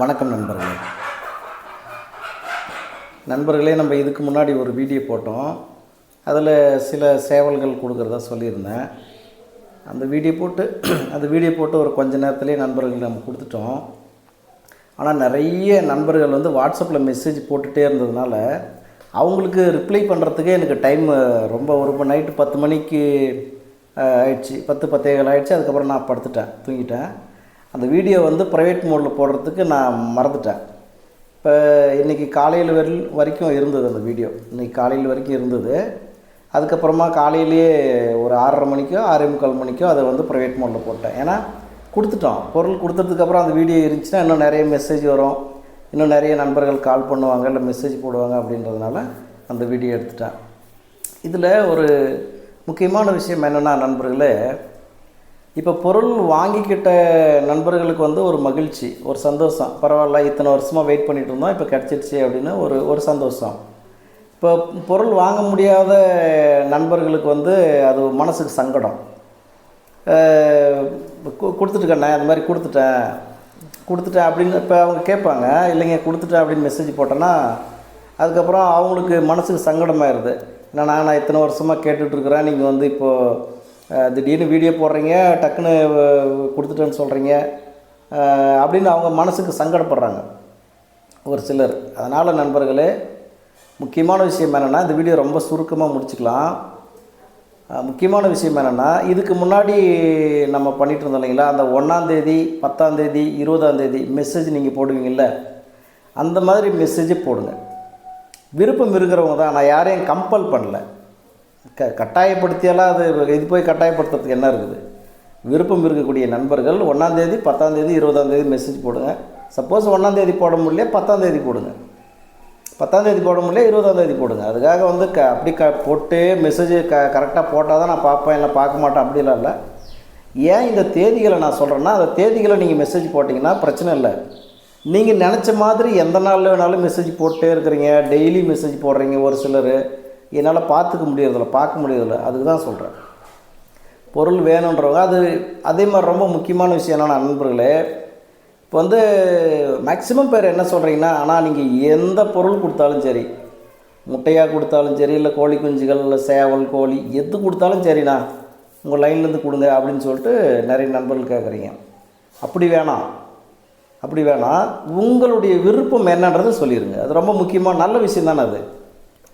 வணக்கம் நண்பர்களே. நண்பர்களே நம்ம இதுக்கு முன்னாடி ஒரு வீடியோ போட்டோம். அதில் சில சேவல்கள் கொடுக்குறதா சொல்லியிருந்தேன். அந்த வீடியோ போட்டு அந்த வீடியோ போட்டு ஒரு கொஞ்ச நேரத்துலேயே நண்பர்கள் நம்ம கொடுத்துட்டோம். ஆனால் நிறைய நண்பர்கள் வந்து வாட்ஸ்அப்பில் மெசேஜ் போட்டுகிட்டே இருந்ததுனால அவங்களுக்கு ரிப்ளை பண்ணுறதுக்கே எனக்கு டைம் ரொம்ப ஒரு நைட்டு பத்து மணிக்கு ஆயிடுச்சு. பத்து பத்தேகால் ஆயிடுச்சு. அதுக்கப்புறம் நான் படுத்துட்டேன் தூங்கிட்டேன். அந்த வீடியோ வந்து ப்ரைவேட் மோடில் போடுறதுக்கு நான் மறந்துட்டேன். இப்போ இன்றைக்கி காலையில் வரி வரைக்கும் இருந்தது அந்த வீடியோ. இன்றைக்கி காலையில் வரைக்கும் இருந்தது. அதுக்கப்புறமா காலையிலேயே ஒரு ஆறரை மணிக்கோ ஆறே முக்கால் மணிக்கோ அதை வந்து ப்ரைவேட் மோடில் போட்டேன். ஏன்னா கொடுத்துட்டோம். பொருள் கொடுத்ததுக்கப்புறம் அந்த வீடியோ இருந்துச்சுன்னா இன்னும் நிறைய மெசேஜ் வரும். இன்னும் நிறைய நண்பர்கள் கால் பண்ணுவாங்க இல்லை மெசேஜ் போடுவாங்க அப்படின்றதுனால அந்த வீடியோ எடுத்துட்டேன். இதில் ஒரு முக்கியமான விஷயம் என்னென்னா நண்பர்களே இப்போ பொருள் வாங்கிக்கிட்ட நண்பர்களுக்கு வந்து ஒரு மகிழ்ச்சி ஒரு சந்தோஷம். பரவாயில்ல இத்தனை வருஷமாக வெயிட் பண்ணிட்டு இருந்தோம் இப்போ கிடச்சிருச்சு அப்படின்னு ஒரு ஒரு சந்தோஷம். இப்போ பொருள் வாங்க முடியாத நண்பர்களுக்கு வந்து அது மனசுக்கு சங்கடம். கொடுத்துட்டுக்கண்ணே அந்த மாதிரி கொடுத்துட்டேன். கொடுத்துட்டேன் அப்படின்னு இப்போ அவங்க கேட்பாங்க இல்லைங்க கொடுத்துட்டேன் அப்படின்னு மெசேஜ் போட்டேன்னா அதுக்கப்புறம் அவங்களுக்கு மனசுக்கு சங்கடமாயிருது. ஏன்னா நான் இத்தனை வருஷமாக கேட்டுட்ருக்குறேன் நீங்கள் வந்து இப்போது திடீர்னு வீடியோ போடுறீங்க டக்குன்னு கொடுத்துட்டேன்னு சொல்கிறீங்க அப்படின்னு அவங்க மனசுக்கு சங்கடப்படுறாங்க. ஒரு சிலர். அதனால் நண்பர்களே முக்கியமான விஷயம் என்னென்னா இந்த வீடியோ ரொம்ப சுருக்கமாக முடிச்சுக்கலாம். முக்கியமான விஷயம் என்னென்னா இதுக்கு முன்னாடி நம்ம பண்ணிகிட்டு இருந்தோம் இல்லைங்களா அந்த ஒன்றாந்தேதி பத்தாந்தேதி இருபதாந்தேதி மெசேஜ் நீங்கள் போடுவீங்கள்ல அந்த மாதிரி மெசேஜே போடுங்க. விருப்பம் இருக்கிறவங்க தான். நான் யாரையும் கம்பல் பண்ணல. க கட்டாயப்படுத்தியெல்லாம் அது இது போய் கட்டாயப்படுத்துறதுக்கு என்ன இருக்குது? விருப்பம் இருக்கக்கூடிய நண்பர்கள் ஒன்றாந்தேதி பத்தாந்தேதி இருபதாந்தேதி மெசேஜ் போடுங்க. சப்போஸ் ஒன்றாந்தேதி போட முடியல பத்தாந்தேதி போடுங்க. பத்தாந்தேதி போட முடியல இருபதாந்தேதி போடுங்க. அதுக்காக வந்து க அப்படி க போட்டு மெசேஜ் க கரெக்டாக போட்டால் தான் நான் பார்ப்பேன் இல்லை பார்க்க மாட்டேன் அப்படிலாம் இல்லை. ஏன் இந்த தேதிகளை நான் சொல்கிறேன்னா அந்த தேதிகளை நீங்கள் மெசேஜ் போட்டிங்கன்னா பிரச்சனை இல்லை. நீங்கள் நினச்ச மாதிரி எந்த நாளில் வேணாலும் மெசேஜ் போட்டே இருக்கிறீங்க. டெய்லி மெசேஜ் போடுறீங்க ஒரு சிலர். என்னால் பார்த்துக்க முடியறதில்ல பார்க்க முடியறதில்ல. அதுக்கு தான் சொல்கிறேன் பொருள் வேணுன்றவங்க அது அதே மாதிரி ரொம்ப முக்கியமான விஷயம் என்னென்னா நண்பர்களே இப்போ வந்து மேக்ஸிமம் பேர் என்ன சொல்கிறீங்கன்னா ஆனால் நீங்கள் எந்த பொருள் கொடுத்தாலும் சரி முட்டையாக கொடுத்தாலும் சரி இல்லை கோழி குஞ்சுகள் இல்லை சேவல் கோழி எது கொடுத்தாலும் சரிண்ணா உங்கள் லைன்லேருந்து கொடுங்க அப்படின்னு சொல்லிட்டு நிறைய நண்பர்கள் கேட்குறீங்க அப்படி வேணாம். அப்படி வேணாம். உங்களுடைய விருப்பம் என்னன்றது சொல்லிடுங்க அது ரொம்ப முக்கியமாக நல்ல விஷயம் தானே அது.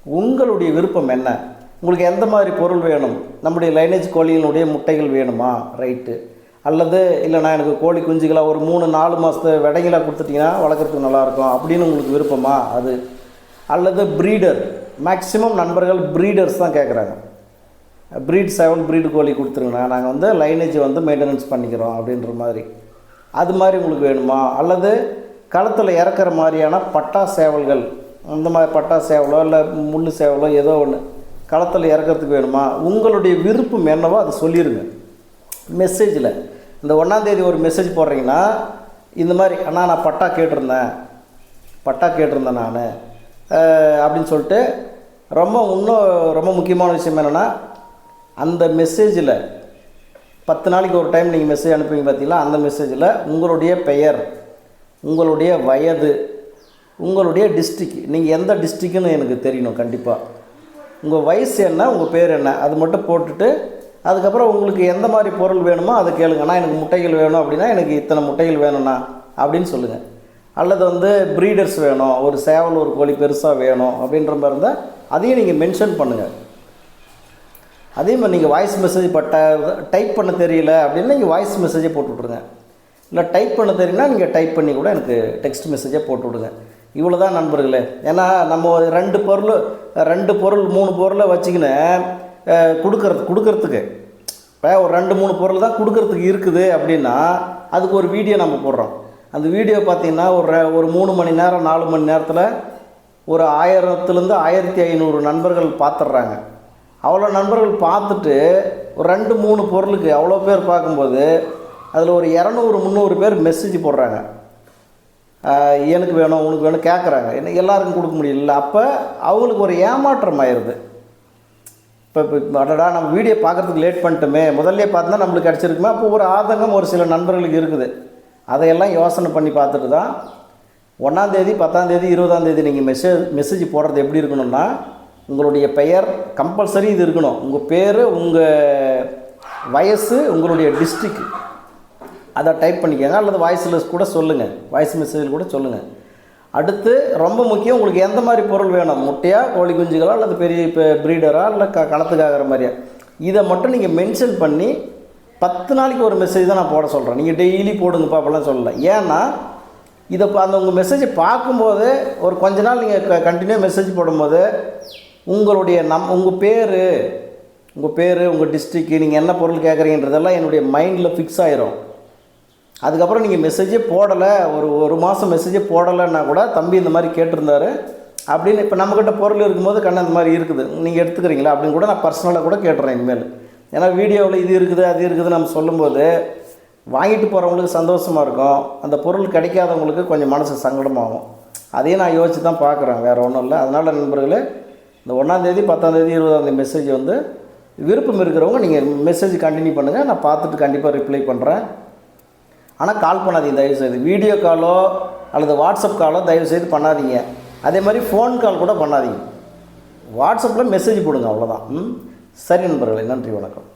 உங்களுடைய விருப்பம் என்ன? உங்களுக்கு எந்த மாதிரி பொருள் வேணும்? நம்முடைய லைனேஜ் கோழியினுடைய முட்டைகள் வேணுமா? ரைட்டு அல்லது இல்லைண்ணா எனக்கு கோழி குஞ்சுகளாக ஒரு மூணு நாலு மாதத்து விடைங்களாக கொடுத்துட்டிங்கன்னா வளர்க்குறதுக்கு நல்லாயிருக்கும் அப்படின்னு உங்களுக்கு விருப்பமா? அது. அல்லது ப்ரீடர் மேக்ஸிமம் நண்பர்கள் ப்ரீடர்ஸ் தான் கேட்குறாங்க. ப்ரீட் செவன் ப்ரீடு கோழி கொடுத்துருங்கண்ணா நாங்கள் வந்து லைனேஜ் வந்து மெயின்டெனன்ஸ் பண்ணிக்கிறோம் அப்படின்ற மாதிரி. அது மாதிரி உங்களுக்கு வேணுமா? அல்லது களத்தில் இறக்குற மாதிரியான பட்டா சேவல்கள் அந்த மாதிரி பட்டா சேவலோ இல்லை முள் சேவலோ ஏதோ ஒன்று களத்தில் இறக்கிறதுக்கு வேணுமா? உங்களுடைய விருப்பம் என்னவோ அதை சொல்லிடுங்க மெசேஜில் இந்த ஒன்றாந்தேதி ஒரு மெசேஜ் போடுறீங்கன்னா இந்த மாதிரி அண்ணா நான் பட்டா கேட்டிருந்தேன். பட்டா கேட்டிருந்தேன் நான். அப்படின்னு சொல்லிட்டு ரொம்ப இன்னும் ரொம்ப முக்கியமான விஷயம் என்னென்னா அந்த மெசேஜில் பத்து நாளைக்கு ஒரு டைம் நீங்கள் மெசேஜ் அனுப்புவீங்க பார்த்தீங்களா அந்த மெசேஜில் உங்களுடைய பெயர் உங்களுடைய வயது உங்களுடைய டிஸ்ட்ரிக் நீங்கள் எந்த டிஸ்ட்ரிக்குன்னு எனக்கு தெரியணும் கண்டிப்பாக உங்கள் வயசு என்ன உங்கள் பேர் என்ன அது மட்டும் போட்டுட்டு அதுக்கப்புறம் உங்களுக்கு எந்த மாதிரி பொருள் வேணுமோ அதை கேளுங்கண்ணா எனக்கு முட்டைகள் வேணும் அப்படின்னா எனக்கு இத்தனை முட்டைகள் வேணும்ண்ணா அப்படின்னு சொல்லுங்கள் அல்லது வந்து ப்ரீடர்ஸ் வேணும் ஒரு சேவல் ஒரு கோழி பெருசாக வேணும் அப்படின்ற மாதிரி இருந்தால் அதையும் நீங்கள் மென்ஷன் பண்ணுங்கள் அதே மாதிரி நீங்கள் வாய்ஸ் மெசேஜ் பட்ட டைப் பண்ண தெரியல அப்படின்னா நீங்கள் வாய்ஸ் மெசேஜே போட்டு விட்ருங்க இல்லை டைப் பண்ண தெரியலனா நீங்கள் டைப் பண்ணி கூட எனக்கு டெக்ஸ்ட் மெசேஜே போட்டு விடுங்க. இவ்வளோ தான் நண்பர்களே. ஏன்னா நம்ம ரெண்டு பொருள் ரெண்டு பொருள் மூணு பொருளை வச்சுக்கின்னு கொடுக்கறது கொடுக்கறதுக்கு. இப்போ ஒரு ரெண்டு மூணு பொருள் தான் கொடுக்கறதுக்கு இருக்குது அப்படின்னா அதுக்கு ஒரு வீடியோ நம்ம போடுறோம். அந்த வீடியோ பார்த்திங்கன்னா ஒரு ரெ- ஒரு மூணு மணி நேரம் நாலு மணி நேரத்தில் ஒரு ஆயிரத்துலேருந்து ஆயிரத்தி ஐநூறு நண்பர்கள் பார்த்துட்றாங்க அவ்வளோ நண்பர்கள் பார்த்துட்டு ஒரு ரெண்டு மூணு பொருளுக்கு அவ்வளோ பேர் பார்க்கும்போது அதில் ஒரு இரநூறு முந்நூறு பேர் மெசேஜ் போடுறாங்க. எனக்கு வேணும் உனக்கு வேணும் கேட்குறாங்க என்ன எல்லாருக்கும் கொடுக்க முடியல. அப்போ அவங்களுக்கு ஒரு ஏமாற்றம் ஆயிடுது இப்போ இப்போ அடடா நம்ம வீடியோ பார்க்குறதுக்கு லேட் பண்ணிட்டோமே. முதல்ல பார்த்தா நம்மளுக்கு கிடச்சிருக்குமே. அப்போ ஒரு ஆதங்கம் ஒரு சில நண்பர்களுக்கு இருக்குது. அதையெல்லாம் யோசனை பண்ணி பார்த்துட்டு தான் ஒன்றாந்தேதி பத்தாந்தேதி இருபதாந்தேதி நீங்கள் மெசேஜ் மெசேஜ் போடுறது எப்படி இருக்கணும்னா உங்களுடைய பெயர் கம்பல்சரி இது இருக்கணும். உங்கள் பேர் உங்கள் வயசு உங்களுடைய டிஸ்ட்ரிக்ட் அதை டைப் பண்ணிக்கோங்க அல்லது வாய்ஸ்லெஸ் கூட சொல்லுங்கள் வாய்ஸ் மெசேஜில் கூட சொல்லுங்கள் அடுத்து ரொம்ப முக்கியம் உங்களுக்கு எந்த மாதிரி பொருள் வேணும்? முட்டையா கோழி குஞ்சுகளா அல்லது பெரிய இப்போ ப்ரீடரா இல்லை க களத்துக்காகிற மாதிரியா? இதை மட்டும் நீங்கள் மென்ஷன் பண்ணி பத்து நாளைக்கு ஒரு மெசேஜ் தான் நான் போட சொல்கிறேன் நீங்கள் டெய்லி போடுங்கப்பா அப்படிலாம் சொல்லலை. ஏன்னா இதை அந்த உங்கள் மெசேஜை பார்க்கும்போது ஒரு கொஞ்ச நாள் நீங்கள் கண்டினியூ மெசேஜ் போடும்போது உங்களுடைய நம் உங்கள் பேர் உங்கள் பேர் உங்கள் டிஸ்ட்ரிக்கு நீங்கள் என்ன பொருள் கேட்குறீங்கன்றதெல்லாம் என்னுடைய மைண்டில் ஃபிக்ஸ் ஆகிரும் அதுக்கப்புறம் நீங்கள் மெசேஜே போடலை ஒரு ஒரு மாதம் மெசேஜே போடலைன்னா கூட தம்பி இந்த மாதிரி கேட்டிருந்தாரு. அப்படின்னு இப்போ நம்மக்கிட்ட பொருள் இருக்கும்போது கண்ணு இந்த மாதிரி இருக்குது. நீங்கள் எடுத்துக்கிறீங்களா அப்படின்னு கூட நான் பர்சனலாக கூட கேட்டுறேன் இனிமேல். ஏன்னா வீடியோவில் இது இருக்குது அது இருக்குது நம்ம சொல்லும்போது வாங்கிட்டு போகிறவங்களுக்கு சந்தோஷமாக இருக்கும். அந்த பொருள் கிடைக்காதவங்களுக்கு கொஞ்சம் மனசு சங்கடமாகும். அதையும் நான் யோசித்து தான் பார்க்குறேன் வேறு ஒன்றும் இல்லை. அதனால் நண்பர்களே இந்த ஒன்றாந்தேதி பத்தாந்தேதி இருபதாந்தேதி மெசேஜ் வந்து விருப்பம் இருக்கிறவங்க நீங்கள் மெசேஜ் கண்டினியூ பண்ணுங்கள் நான் பார்த்துட்டு கண்டிப்பாக ரிப்ளை பண்ணுறேன் ஆனால் கால் பண்ணாதீங்க தயவுசெய்து. வீடியோ காலோ அல்லது வாட்ஸ்அப் காலோ தயவுசெய்து பண்ணாதீங்க. அதே மாதிரி ஃபோன் கால் கூட பண்ணாதீங்க. வாட்ஸ்அப்பில் மெசேஜ் போடுங்க அவ்வளோதான் ம்? சரி நண்பர்களே நன்றி வணக்கம்.